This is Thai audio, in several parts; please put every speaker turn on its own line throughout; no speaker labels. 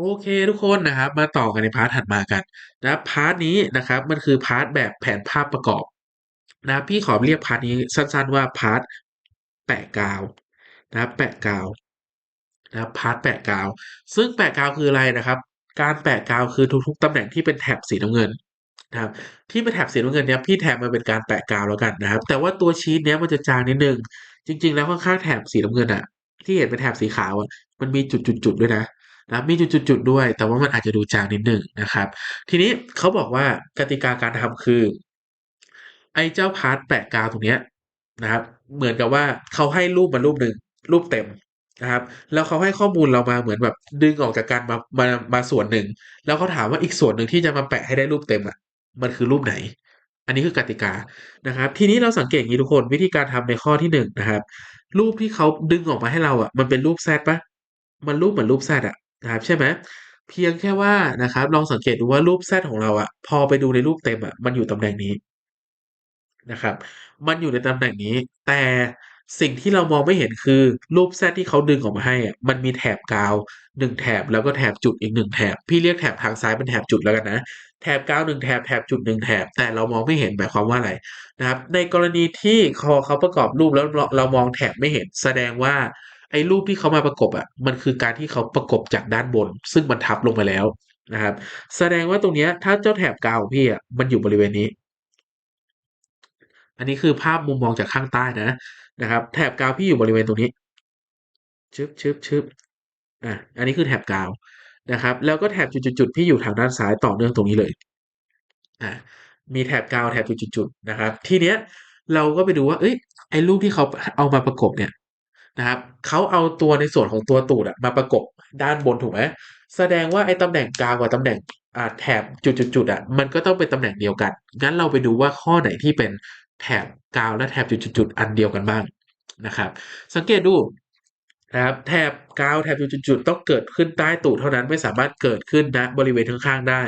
โอเคทุกคนนะครับมาต่อกันในพาร์ทถัดมากันนะพาร์ทนี้นะครับมันคือพาร์ทแบบแผนภาพประกอบนะพี่ขอเรียกพาร์ทนี้สั้นๆว่าพาร์ทแปะกาวนะแปะกาวนะพาร์ทแปะกาว ซึ่งแปะกาวคืออะไรนะครับ การแปะกาวคือทุกๆตำแหน่งที่เป็นแถบสีน้ำเงินนะครับที่เป็นแถบสีน้ำเงินเนี้ยพี่แถบมาเป็นการแปะกาวแล้วกันนะครับ แต่ว่าตัวชีทเนี้ยมันจะจางนิดนึงจริง ๆ แล้วข้างๆแถบสีน้ำเงินอะที่เห็นเป็นแถบสีขาวอะมันมีจุดๆด้วยนะ นะมีจุดๆด้วย แต่ว่ามันอาจจะดูจางนิดหนึ่งนะครับ ทีนี้เขาบอกว่ากติกาการทำคือ ไอ้เจ้าพาร์ตแปะกาวตรงเนี้ยนะครับ เหมือนกับว่าเขาให้รูปมารูปหนึ่งรูปเต็มนะครับ แล้วเขาให้ข้อมูลเรามาเหมือนแบบดึงออกจากกันมามามาส่วนหนึ่ง แล้วเขาถามว่าอีกส่วนหนึ่งที่จะมาแปะให้ได้รูปเต็มอะ มันคือรูปไหน อันนี้คือกติกานะครับ ทีนี้เราสังเกตอย่างนี้ทุกคนวิธีการทำในข้อที่หนึ่งนะครับ รูปที่เขาดึงออกมาให้เราอะ มันเป็นรูปแซดปะมันรูปเหมือนรูปแซดอะ นะครับใช่ไหมเพียงแค่ว่านะครับ ลองสังเกตดูว่ารูปแซของเราอะพอไปดูในรูปเต็มอะมันอยู่ตำแหน่งนี้นะครับ มันอยู่ในตำแหน่งนี้ แต่สิ่งที่เรามองไม่เห็นคือรูปแซที่เขาดึงออกมาให้อะมันมีแถบกาวหนึ่งแถบแล้วก็แถบจุดอีกหนึ่งแถบ พี่เรียกแถบทางซ้ายเป็นแถบจุดแล้วกันนะ แถบกาวหนึ่งแถบแถบจุดหนึ่งแถบ แต่เรามองไม่เห็นหมายความว่าอะไรนะครับ ในกรณีที่คอเขาประกอบรูปแล้วเรามองแถบไม่เห็น แสดงว่า ไอ้รูปที่เขามาประกบอะมันคือการที่เขาประกบจากด้านบน ซึ่งมันทับลงไปแล้วนะครับ แสดงว่าตรงเนี้ย ถ้าเจ้าแถบกาวของพี่อะมันอยู่บริเวณนี้ อันนี้คือภาพมุมมองจากข้างใต้นะนะครับ แถบกาวพี่อยู่บริเวณตรงนี้ชึบชึบชึบอะอันนี้คือแถบกาวนะครับ แล้วก็แถบจุดๆพี่อยู่ทางด้านซ้ายต่อเนื่องตรงนี้เลยอะมีแถบกาวแถบจุดๆนะครับ ทีเนี้ยเราก็ไปดูว่า เอ้ยไอ้รูปที่เขาเอามาประกบเนี่ย นะครับเขาเอาตัวในส่วนของตัวตูดมาประกบด้านบนถูกไหมแสดงว่าไอ้ตำแหน่งกลางกับตำแหน่งแถบจุดๆๆอะมันก็ต้องเป็นตำแหน่งเดียวกัน งั้นเราไปดูว่าข้อไหนที่เป็นแถบกาวและแถบจุดๆอันเดียวกันบ้างนะครับ สังเกตดูนะครับแถบกาวแถบจุดๆต้องเกิดขึ้นใต้ตูดเท่านั้นไม่สามารถเกิดขึ้นณบริเวณข้างๆได้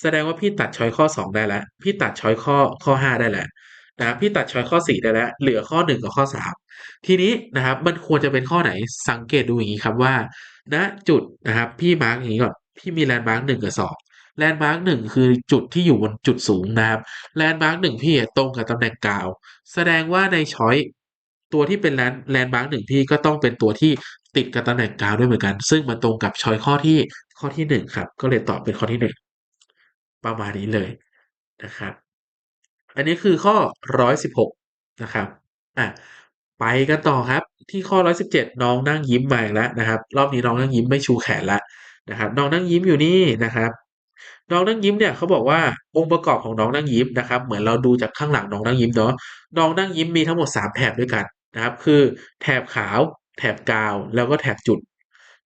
แสดงว่าพี่ตัดช้อยข้อ 2 ได้แล้ว พี่ตัดช้อยข้อข้อ 5 ได้แล้ว นะครับพี่ตัดช้อยข้อ 4 ได้แล้ว เหลือข้อ 1 กับข้อ 3 ทีนี้นะครับมันควรจะเป็นข้อไหนสังเกตดูอย่างนี้ครับว่าณจุดนะครับพี่มาร์กอย่างนี้ก่อนพี่มีแลนด์มาร์กหนึ่งกับสองแลนด์มาร์กหนึ่งคือจุดที่อยู่บนจุดสูงนะครับแลนด์มาร์กหนึ่งพี่ตรงกับตำแหน่งกาว แสดงว่าในช้อยตัวที่เป็นแลนด์แลนด์มาร์กหนึ่งพี่ก็ต้องเป็นตัวที่ติดกับตำแหน่งกาวด้วยเหมือนกัน ซึ่งมันตรงกับช้อยข้อที่ข้อที่หนึ่งครับ ก็เลยตอบเป็นข้อที่หนึ่งประมาณนี้เลยนะครับ อันนี้คือข้อร้อยสิบหกนะครับอะไปกันต่อครับ ที่ข้อร้อยสิบเจ็ดน้องนั่งยิ้มมาแล้วนะครับ รอบนี้น้องนั่งยิ้มไม่ชูแขนแล้วนะครับ น้องนั่งยิ้มอยู่นี่นะครับ น้องนั่งยิ้มเนี่ยเขาบอกว่าองค์ประกอบของน้องนั่งยิ้มนะครับ เหมือนเราดูจากข้างหลังน้องนั่งยิ้มเนาะน้องนั่งยิ้มมีทั้งหมดสามแถบด้วยกันนะครับ คือแถบขาว แถบกาว แล้วก็แถบจุด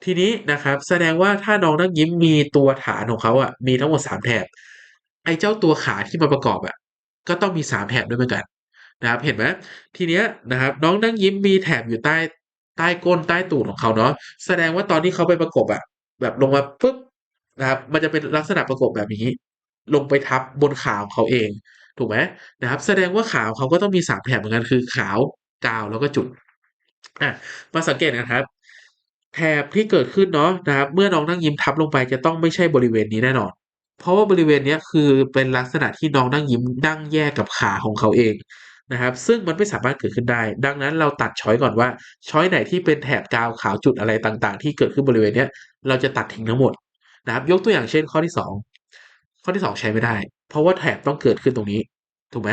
ทีนี้นะครับ แสดงว่าถ้าน้องนั่งยิ้มมีตัวฐานของเขาอะมีทั้งหมดสามแถบไอ้เจ้าตัวขาที่มาประกอบอะ ก็ต้องมี3แถบด้วยเหมือนกันนะครับเห็นไหมทีเนี้ยนะครับน้องนั่งยิ้มมีแถบอยู่ใต้ใต้ก้นใต้ตูดของเขาเนาะแสดงว่าตอนที่เขาไปประกบอะแบบลงมาปุ๊บนะครับ มันจะเป็นลักษณะประกบแบบนี้ ลงไปทับบนขาของเขาเอง ถูกไหมนะครับ แสดงว่าขาของเขาก็ต้องมี3แถบเหมือนกันคือขาวกาวแล้วก็จุดอะมาสังเกตนะครับ แถบที่เกิดขึ้นเนาะนะครับ เมื่อน้องนั่งยิ้มทับลงไปจะต้องไม่ใช่บริเวณนี้แน่นอน เพราะว่าบริเวณนี้คือเป็นลักษณะที่น้องนั่งยิ้มนั่งแยกกับขาของเขาเองนะครับ ซึ่งมันไม่สามารถเกิดขึ้นได้ ดังนั้นเราตัดช้อยก่อนว่า ช้อยไหนที่เป็นแถบกาวขาวจุดอะไรต่างๆ ที่เกิดขึ้นบริเวณนี้เราจะตัดทิ้งทั้งหมดนะครับ ยกตัวอย่างเช่นข้อที่สองข้อที่สองใช้ไม่ได้ เพราะว่าแถบต้องเกิดขึ้นตรงนี้ ถูกไหม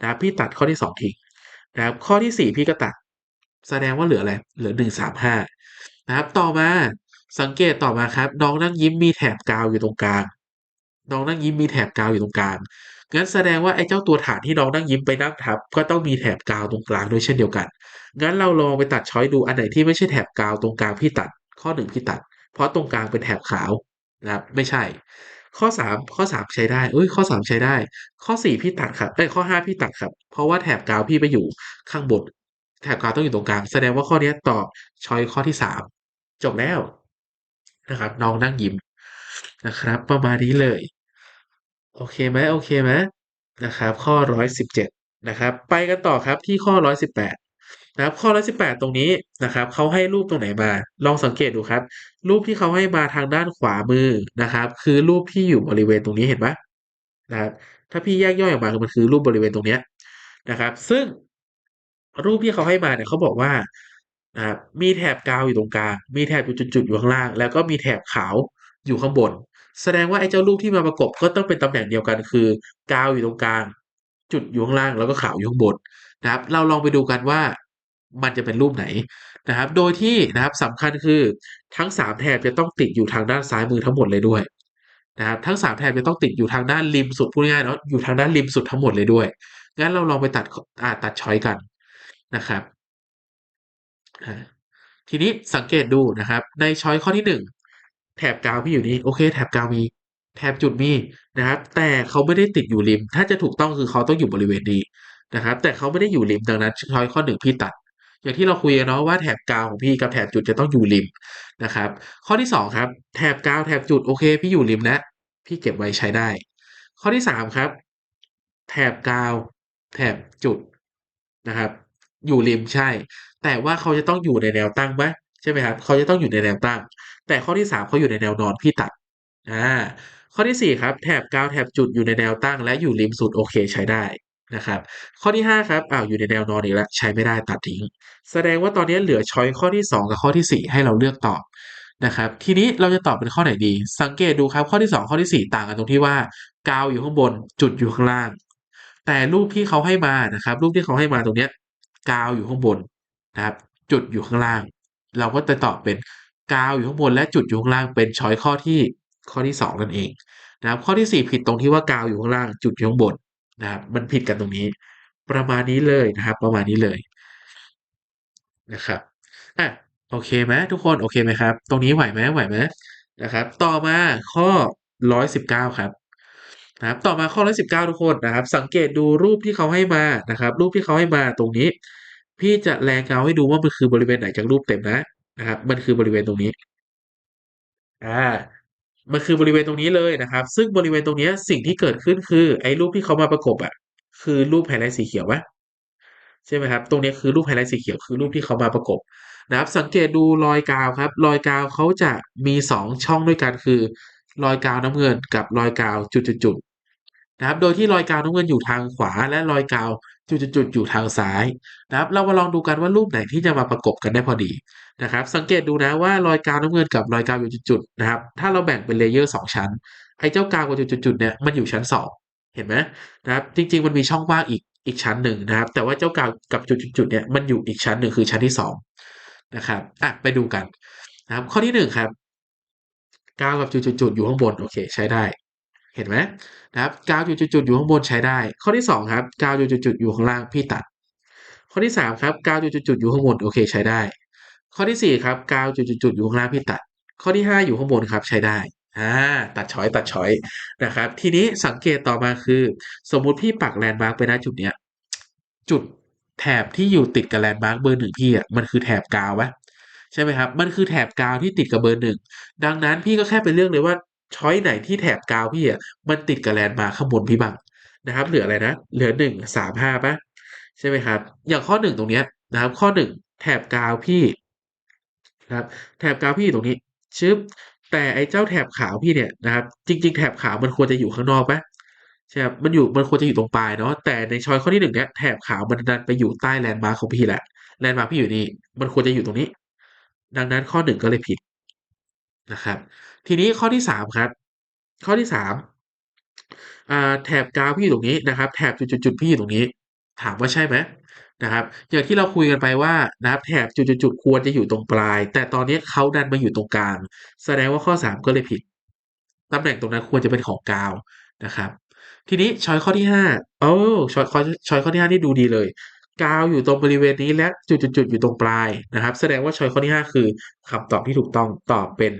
นะครับพี่ตัดข้อที่สองทิ้งนะครับข้อที่สี่พี่ก็ตัด แสดงว่าเหลืออะไรเหลือหนึ่งสามห้านะครับ ต่อมาสังเกตต่อมาครับ น้องนั่งยิ้มมีแถบกาวอยู่ตรงกลาง น้องนั่งยิ้มมีแถบกาวอยู่ตรงกลางงั้นแสดงว่าไอ้เจ้าตัวฐานที่น้องนั่งยิ้มไปนั่งทับ ก็ต้องมีแถบกาวตรงกลางด้วยเช่นเดียวกัน งั้นเราลองไปตัดช้อยดูอันไหนที่ไม่ใช่แถบกาวตรงกลางพี่ตัด ข้อหนึ่งพี่ตัด เพราะตรงกลางเป็นแถบขาวนะครับไม่ใช่ ข้อสามข้อสามใช้ได้เอ้ยข้อสามใช้ได้ ข้อสี่พี่ตัดครับเอ้ยข้อห้าพี่ตัดครับ เพราะว่าแถบกาวพี่ไปอยู่ข้างบนแถบกาวต้องอยู่ตรงกลาง แสดงว่าข้อนี้ตอบช้อยข้อที่สามจบแล้วนะครับน้องนั่งยิ้ม นะครับ ประมาณนี้เลย โอเคไหมโอเคไหมนะครับ ข้อร้อยสิบเจ็ดนะครับ ไปกันต่อครับที่ข้อร้อยสิบแปดนะครับข้อร้อยสิบแปดตรงนี้นะครับเขาให้รูปตรงไหนมา ลองสังเกตดูครับ รูปที่เขาให้มาทางด้านขวามือนะครับ คือรูปที่อยู่บริเวณตรงนี้เห็นไหมนะครับ ถ้าพี่แยกย่อยออกมามันคือรูปบริเวณตรงเนี้ยนะครับ ซึ่งรูปที่เขาให้มาเนี่ยเขาบอกว่านะครับมีแถบกาวอยู่ตรงกลาง มีแถบจุดๆอยู่ข้างล่าง แล้วก็มีแถบขาว อยู่ข้างบน แสดงว่าไอ้เจ้ารูปที่มาประกบก็ต้องเป็นตำแหน่งเดียวกันคือกาวอยู่ตรงกลาง จุดอยู่ข้างล่างแล้วก็ขาวอยู่ข้างบนนะครับ เราลองไปดูกันว่ามันจะเป็นรูปไหนนะครับ โดยที่นะครับสำคัญคือทั้งสามแถบจะต้องติดอยู่ทางด้านซ้ายมือทั้งหมดเลยด้วยนะครับทั้งสามแถบจะต้องติดอยู่ทางด้านริมสุดพูดง่ายๆเนาะอยู่ทางด้านริมสุดทั้งหมดเลยด้วยงั้นเราลองไปตัดอ่าตัดช้อยกันนะครับทีนี้สังเกตดูนะครับ ในช้อยข้อที่หนึ่ง แถบกาวพี่อยู่นี่โอเค แถบกาวมีแถบจุดมีนะครับ แต่เขาไม่ได้ติดอยู่ริม ถ้าจะถูกต้องคือเขาต้องอยู่บริเวณนี้นะครับ แต่เขาไม่ได้อยู่ริมดังนั้นช้อยข้อหนึ่งพี่ตัด อย่างที่เราคุยกันเนาะว่าแถบกาวของพี่กับแถบจุดจะต้องอยู่ริมนะครับ ข้อที่สองครับแถบกาวแถบจุดโอเค พี่อยู่ริมแล้วพี่เก็บไว้ใช้ได้ ข้อที่สามครับ แถบกาว แถบจุดนะครับ อยู่ริมใช่ แต่ว่าเขาจะต้องอยู่ในแนวตั้งไหมใช่ไหมครับเขาจะต้องอยู่ในแนวตั้ง แต่ข้อที่สามเขาอยู่ในแนวนอนพี่ตัดอ่าข้อที่สี่ครับ แถบกาวแถบจุดอยู่ในแนวตั้ง และอยู่ริมสุดโอเคใช้ได้นะครับ ข้อที่ห้าครับอ้าวอยู่ในแนวนอนอีกแล้วใช้ไม่ได้ตัดทิ้ง แสดงว่าตอนนี้เหลือช้อยข้อที่สองกับข้อที่สี่ให้เราเลือกตอบนะครับ ทีนี้เราจะตอบเป็นข้อไหนดี สังเกตดูครับข้อที่สองข้อที่สี่ต่างกันตรงที่ว่ากาวอยู่ข้างบนจุดอยู่ข้างล่าง แต่รูปที่เขาให้มานะครับ รูปที่เขาให้มาตรงเนี้ยกาวอยู่ข้างบนนะครับ จุดอยู่ข้างล่าง เราก็จะตอบเป็น กาวอยู่ข้างบนและจุดอยู่ข้างล่างเป็นช้อยข้อที่ข้อที่สองนั่นเองนะครับข้อที่สี่ผิดตรงที่ว่ากาวอยู่ข้างล่างจุดอยู่ข้างบนนะครับมันผิดกันตรงนี้ ประมาณนี้เลยนะครับ ประมาณนี้เลยนะครับอะโอเคไหมทุกคนโอเคไหมครับ ตรงนี้ไหวไหมไหวไหมนะครับ ต่อมาข้อร้อยสิบเก้าครับนะครับต่อมาข้อร้อยสิบเก้าทุกคนนะครับ สังเกตดูรูปที่เขาให้มานะครับ รูปที่เขาให้มาตรงนี้ พี่จะแรงเงาให้ดูว่ามันคือบริเวณไหนจากรูปเต็มนะ นะครับ มันคือบริเวณตรงนี้ อ่า มันคือบริเวณตรงนี้เลยนะครับ ซึ่งบริเวณตรงนี้สิ่งที่เกิดขึ้นคือไอ้รูปที่เขามาประกบอะคือรูปไฮไลท์สีเขียวไหมใช่ไหมครับ ตรงนี้คือรูปไฮไลท์สีเขียวคือรูปที่เขามาประกบนะครับ สังเกตดูรอยกาวครับ รอยกาวเขาจะมีสองช่องด้วยกันคือ รอยกาวน้ำเงินกับรอยกาวจุดๆๆนะครับ โดยที่รอยกาวน้ำเงินอยู่ทางขวา และรอยกาว จุดๆอยู่ทางซ้ายนะครับ เรามาลองดูกันว่ารูปไหนที่จะมาประกบกันได้พอดีนะครับ สังเกตดูนะว่ารอยกาวน้ำเงินกับรอยกาวอยู่จุดๆนะครับ ถ้าเราแบ่งเป็นเลเยอร์สองชั้นไอ้เจ้ากาวกับจุดๆเนี่ยมันอยู่ชั้นสองเห็นไหมนะครับ จริง ๆ มันมีช่องว่างอีกอีกชั้นหนึ่งนะครับ แต่ว่าเจ้ากาวกับจุดๆเนี่ยมันอยู่อีกชั้นหนึ่งคือชั้นที่สองนะครับอะไปดูกันนะครับ ข้อที่หนึ่งครับกาวกับจุดๆอยู่ข้างบนโอเค ใช้ได้ เห็นไหมนะครับกาวจุดๆอยู่ข้างบนใช้ได้ ข้อที่สองครับกาวจุดๆอยู่ข้างล่างพี่ตัด ข้อที่สามครับกาวจุดๆอยู่ข้างบนโอเคใช้ได้ ข้อที่สี่ครับกาวจุดๆอยู่ข้างล่างพี่ตัด ข้อที่ห้าอยู่ข้างบนครับใช้ได้อ่าตัดช้อยตัดช้อยนะครับ ทีนี้สังเกตต่อมาคือ สมมุติพี่ปักแลนด์มาร์กไปณจุดเนี้ยจุดแถบที่อยู่ติดกับแลนด์มาร์กเบอร์หนึ่งพี่อะมันคือแถบกาววะใช่ไหมครับ มันคือแถบกาวที่ติดกับเบอร์หนึ่งดังนั้นพี่ก็แค่ไปเลือกเลยว่า ช้อยไหนที่แถบกาวพี่อะมันติดกับแลนด์มาข้างบนพี่บ้างนะครับ เหลืออะไรนะเหลือหนึ่งสามห้าปะใช่ไหมครับ อย่างข้อหนึ่งตรงเนี้ยนะครับ ข้อหนึ่งแถบกาวพี่นะครับ แถบกาวพี่ตรงนี้ชึบแต่ไอ้เจ้าแถบขาวพี่เนี่ยนะครับ จริง ๆ แถบขาวมันควรจะอยู่ข้างนอกปะใช่ครับมันอยู่มันควรจะอยู่ตรงปลายเนาะแต่ในช้อยข้อที่หนึ่งเนี้ยแถบขาวมันดันไปอยู่ใต้แลนด์มาร์คของพี่แหละแลนด์มาร์คพี่อยู่นี่มันควรจะอยู่ตรงนี้ ดังนั้นข้อหนึ่งก็เลยผิดนะครับ ทีนี้ข้อที่สามครับ ข้อที่สามแถบกาวพี่อยู่ตรงนี้นะครับ แถบจุดๆพี่อยู่ตรงนี้ ถามว่าใช่ไหมนะครับอย่างที่เราคุยกันไปว่านะครับแถบจุดๆควรจะอยู่ตรงปลาย แต่ตอนนี้เขาดันมาอยู่ตรงกลาง แสดงว่าข้อสามก็เลยผิดตำแหน่งตรงนั้นควรจะเป็นของกาวนะครับ ทีนี้ช้อยข้อที่ห้าโอ้ช้อยข้อช้อยข้อที่ห้านี่ดูดีเลย กาวอยู่ตรงบริเวณนี้และจุดๆอยู่ตรงปลายนะครับ แสดงว่าช้อยข้อที่ห้าคือคำตอบที่ถูกต้องตอบเป็น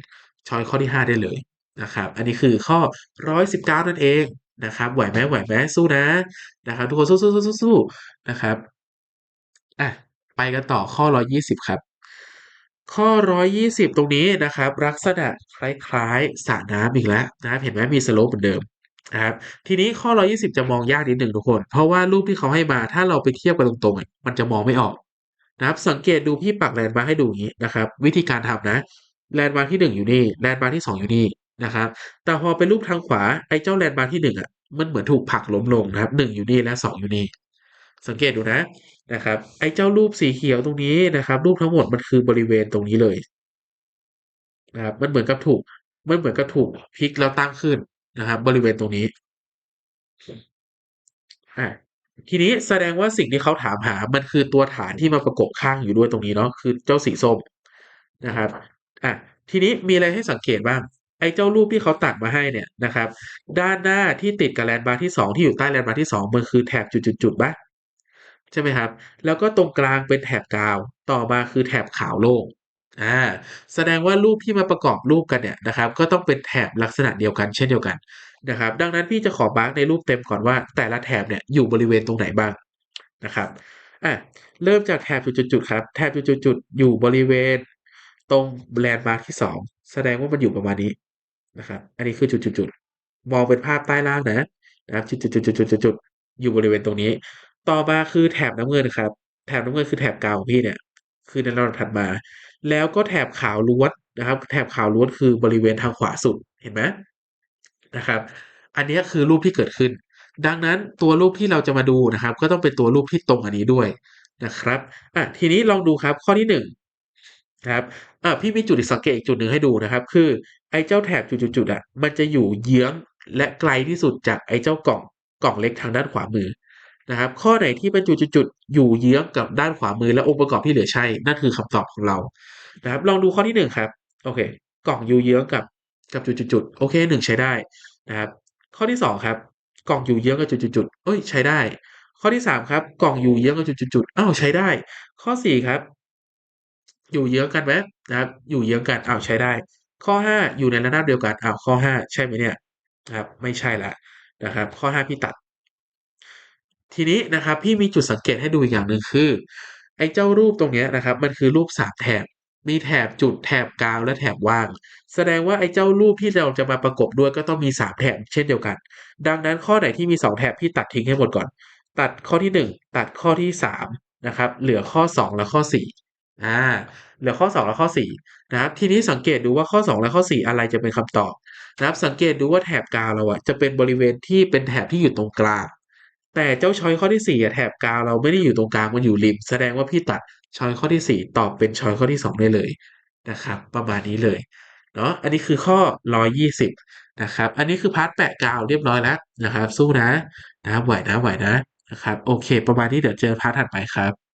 ช้อยข้อที่ห้าได้เลยนะครับ อันนี้คือข้อร้อยสิบเก้านั่นเองนะครับ ไหวไหมไหวไหมสู้นะนะครับ ทุกคนสู้ๆๆๆๆนะครับอะไปกันต่อข้อร้อยยี่สิบครับ ข้อร้อยยี่สิบตรงนี้นะครับ ลักษณะคล้ายๆสระน้ำอีกแล้วนะครับเห็นไหมมีสโลปเหมือนเดิมนะครับทีนี้ข้อ 120 จะมองยากนิดหนึ่งทุกคน เพราะว่ารูปที่เขาให้มาถ้าเราไปเทียบกันตรงๆมันจะมองไม่ออกนะครับสังเกตดูพี่ปักแลนด์มาให้ดูอย่างนี้นะครับ วิธีการทำนะ แลนด์มาร์คที่หนึ่งอยู่นี่แลนด์มาร์คที่สองอยู่นี่นะครับ แต่พอเป็นรูปทางขวาไอ้เจ้าแลนด์มาร์คที่หนึ่งอะมันเหมือนถูกผลักล้มลงนะครับหนึ่งอยู่นี่และสองอยู่นี่สังเกตดูนะนะครับ ไอ้เจ้ารูปสีเขียวตรงนี้นะครับ รูปทั้งหมดมันคือบริเวณตรงนี้เลยนะครับมันเหมือนกับถูกมันเหมือนกับถูกพลิกแล้วตั้งขึ้นนะครับ บริเวณตรงนี้อะทีนี้แสดงว่าสิ่งที่เขาถามหา มันคือตัวฐานที่มาประกบข้างอยู่ด้วยตรงนี้เนาะคือเจ้าสีส้มนะครับ อะทีนี้มีอะไรให้สังเกตบ้างไอ้เจ้ารูปที่เขาตัดมาให้เนี่ยนะครับ ด้านหน้าที่ติดกับแลนด์มาร์ที่สองที่อยู่ใต้แลนด์มาร์ที่สองมันคือแถบจุดๆๆบ้างใช่ไหมครับ แล้วก็ตรงกลางเป็นแถบกาว ต่อมาคือแถบขาวโล่งอ่าแสดงว่ารูปที่มาประกอบรูปกันเนี่ยนะครับ ก็ต้องเป็นแถบลักษณะเดียวกันเช่นเดียวกันนะครับ ดังนั้นพี่จะขอมาร์กในรูปเต็มก่อนว่า แต่ละแถบเนี่ยอยู่บริเวณตรงไหนบ้างนะครับอะเริ่มจากแถบจุดๆครับ แถบจุดๆอยู่บริเวณ ตรงแลนด์มาร์คที่สองแสดงว่ามันอยู่ประมาณนี้นะครับ อันนี้คือจุดๆๆมองเป็นภาพใต้ล่างนะนะครับจุดๆๆๆๆอยู่บริเวณตรงนี้ ต่อมาคือแถบน้ำเงินครับ แถบน้ำเงินคือแถบกาวของพี่เนี่ย คือในลำดับถัดมา แล้วก็แถบขาวล้วนนะครับ แถบขาวล้วนคือบริเวณทางขวาสุดเห็นไหมนะครับ อันนี้คือรูปที่เกิดขึ้น ดังนั้นตัวรูปที่เราจะมาดูนะครับ ก็ต้องเป็นตัวรูปที่ตรงอันนี้ด้วยนะครับอะทีนี้ลองดูครับข้อที่ห นะครับอะพี่มีจุดสังเกตอีกจุดหนึ่งให้ดูนะครับ คือไอ้เจ้าแถบจุดๆอะมันจะอยู่เยื้องและไกลที่สุดจากไอ้เจ้ากล่องกล่องเล็กทางด้านขวามือนะครับ ข้อไหนที่เป็นจุดๆอยู่เยื้องกับด้านขวามือและองค์ประกอบที่เหลือใช่นั่นคือคำตอบของเรานะครับ ลองดูข้อที่หนึ่งครับโอเค กล่องอยู่เยื้องกับกับจุดๆโอเคหนึ่งใช้ได้นะครับ ข้อที่สองครับ กล่องอยู่เยื้องกับจุดๆเอ้ยใช้ได้ ข้อที่สามครับ กล่องอยู่เยื้องกับจุดๆอ้าวใช้ได้ ข้อสี่ครับ อยู่เยื้องกันไหมนะครับ อยู่เยื้องกันอ้าวใช้ได้ ข้อห้าอยู่ในระนาบเดียวกันอ้าวข้อห้าใช่ไหมเนี่ยนะครับ ไม่ใช่ละนะครับ ข้อห้าพี่ตัด ทีนี้นะครับ พี่มีจุดสังเกตให้ดูอีกอย่างหนึ่งคือ ไอ้เจ้ารูปตรงเนี้ยนะครับ มันคือรูปสามแถบมีแถบจุดแถบกาวและแถบว่าง แสดงว่าไอ้เจ้ารูปที่เราจะมาประกบด้วยก็ต้องมีสามแถบเช่นเดียวกัน ดังนั้นข้อไหนที่มีสองแถบพี่ตัดทิ้งให้หมดก่อน ตัดข้อที่หนึ่งตัดข้อที่สามนะครับเหลือข้อสองและข้อสี่ อ่าเหลือข้อสองและข้อสี่นะครับทีนี้สังเกตดูว่าข้อสองและข้อสี่อะไรจะเป็นคำตอบนะครับสังเกตดูว่าแถบกาวเราอะจะเป็นบริเวณที่เป็นแถบที่อยู่ตรงกลาง แต่เจ้าช้อยข้อที่สี่ะแถบกาวเราไม่ได้อยู่ตรงกลางมันอยู่ริม แสดงว่าพี่ตัดช้อยข้อที่สี่ตอบเป็นช้อยข้อที่สองได้เลยนะครับ ประมาณนี้เลยเนาะอันนี้คือข้อร้อยยี่สิบนะครับอันนี้คือพาร์ทแปะกาวเรียบร้อยแล้วนะครับ สู้นะนะไหวนะไหวนะนะครับโอเค ประมาณนี้เดี๋ยวเจอพาร์ทถัดไปครับ